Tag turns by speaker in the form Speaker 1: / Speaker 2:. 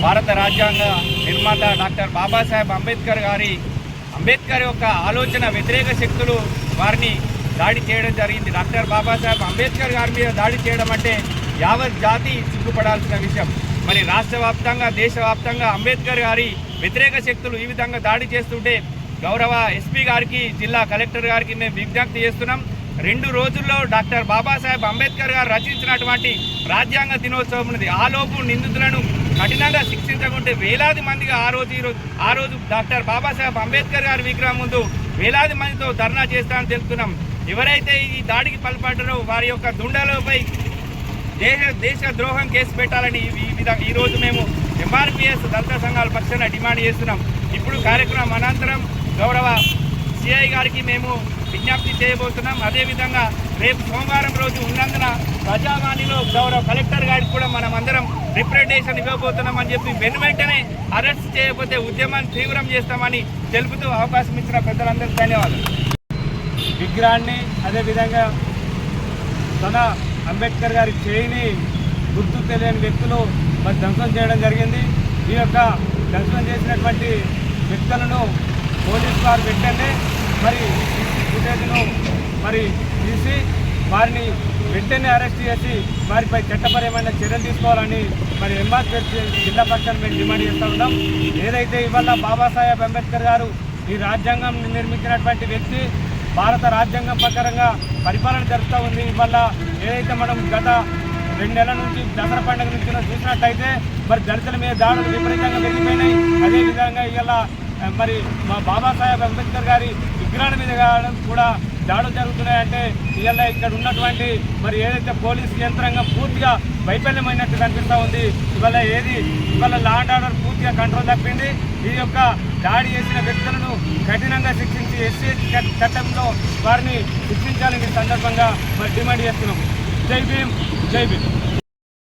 Speaker 1: భారత రాజ్యాంగ నిర్మాత డాక్టర్ బాబాసాహెబ్ అంబేద్కర్ గారి అంబేద్కర్ యొక్క ఆలోచన వ్యతిరేక శక్తులు వారిని దాడి చేయడం జరిగింది. డాక్టర్ బాబాసాహెబ్ అంబేద్కర్ గారి మీద దాడి చేయడం అంటే యావత్ జాతి సిగ్గుపడాల్సిన విషయం. మరి రాష్ట్ర వ్యాప్తంగా దేశవ్యాప్తంగా అంబేద్కర్ గారి వ్యతిరేక శక్తులు ఈ విధంగా దాడి చేస్తుంటే గౌరవ ఎస్పీ గారికి జిల్లా కలెక్టర్ గారికి మేము విజ్ఞప్తి చేస్తున్నాం. రెండు రోజుల్లో డాక్టర్ బాబాసాహెబ్ అంబేద్కర్ గారు రచించినటువంటి రాజ్యాంగ దినోత్సవం ఉన్నది. ఆలోపు నిందితులను కఠినంగా శిక్షించకుంటే వేలాది మందిగా ఆ రోజు ఈ రోజు ఆ రోజు డాక్టర్ బాబాసాహెబ్ అంబేద్కర్ గారి విగ్రహం ముందు వేలాది మందితో ధర్నా చేస్తామని తెలుపుతున్నాం. ఎవరైతే ఈ దాడికి పాల్పడ్డారో వారి యొక్క దుండలపై దేశ దేశ ద్రోహం కేసు పెట్టాలని ఈ విధంగా ఈరోజు మేము ఎంఆర్పిఎస్ దళిత సంఘాల పక్షాన డిమాండ్ చేస్తున్నాం. ఇప్పుడు కార్యక్రమం అనంతరం గౌరవ సిఐ గారికి మేము విజ్ఞప్తి చేయబోతున్నాం. అదేవిధంగా రేపు సోమవారం రోజు ఉన్నందున ప్రజావాణిలో గౌరవ కలెక్టర్ గారికి కూడా మనం అందరం రిప్రజెంటేషన్ ఇవ్వబోతున్నామని చెప్పి వెను వెంటనే అరెస్ట్ చేయకపోతే ఉద్యమాన్ని తీవ్రం చేస్తామని తెలుపుతూ అవకాశం ఇచ్చిన పెద్దలందరికీ ధన్యవాదాలు.
Speaker 2: విగ్రహాన్ని అదేవిధంగా తన అంబేద్కర్ గారి చేయిని గుర్తు తెలియని వ్యక్తులు మరి ధ్వంసం చేయడం జరిగింది. ఈ యొక్క ధ్వంసం చేసినటువంటి వ్యక్తులను పోలీసు వారు వెంటనే మరి ఫుటేజ్ను మరి తీసి వారిని వెంటనే అరెస్ట్ చేసి వారిపై చట్టపరమైన చర్యలు తీసుకోవాలని మరి ఎంఆర్ జిల్లా పక్షాన్ని మేము డిమాండ్ చేస్తూ ఉన్నాం. ఏదైతే ఇవాళ బాబాసాహెబ్ అంబేద్కర్ గారు ఈ రాజ్యాంగం నిర్మించినటువంటి వ్యక్తి భారత రాజ్యాంగం ప్రకారంగా పరిపాలన జరుపుతూ ఉంది. ఇవాళ ఏదైతే మనం గత రెండు నెలల నుంచి దసరా పండుగ నుంచి చూసినట్టయితే మరి దళితుల మీద దాడులు విపరీతంగా పెరిగిపోయినాయి. అదేవిధంగా ఇవాళ మరి మా బాబాసాహెబ్ అంబేద్కర్ గారి విగ్రహాల మీద కూడా దాడులు జరుగుతున్నాయంటే ఇవాళ ఇక్కడ ఉన్నటువంటి మరి ఏదైతే పోలీస్ యంత్రాంగం పూర్తిగా వైఫల్యమైనట్టు కనిపిస్తూ ఉంది ఇవాళ ఏది ఇవాళ లాండ్ ఆర్డర్ పూర్తిగా కంట్రోల్ తప్పింది. ఈ యొక్క దాడి చేసిన వ్యక్తులను కఠినంగా శిక్షించి ఎస్సీ చట్టంలో వారిని శిక్షించాలని సందర్భంగా మరి డిమాండ్ చేస్తున్నాం జై భీమ్ జై భీమ్.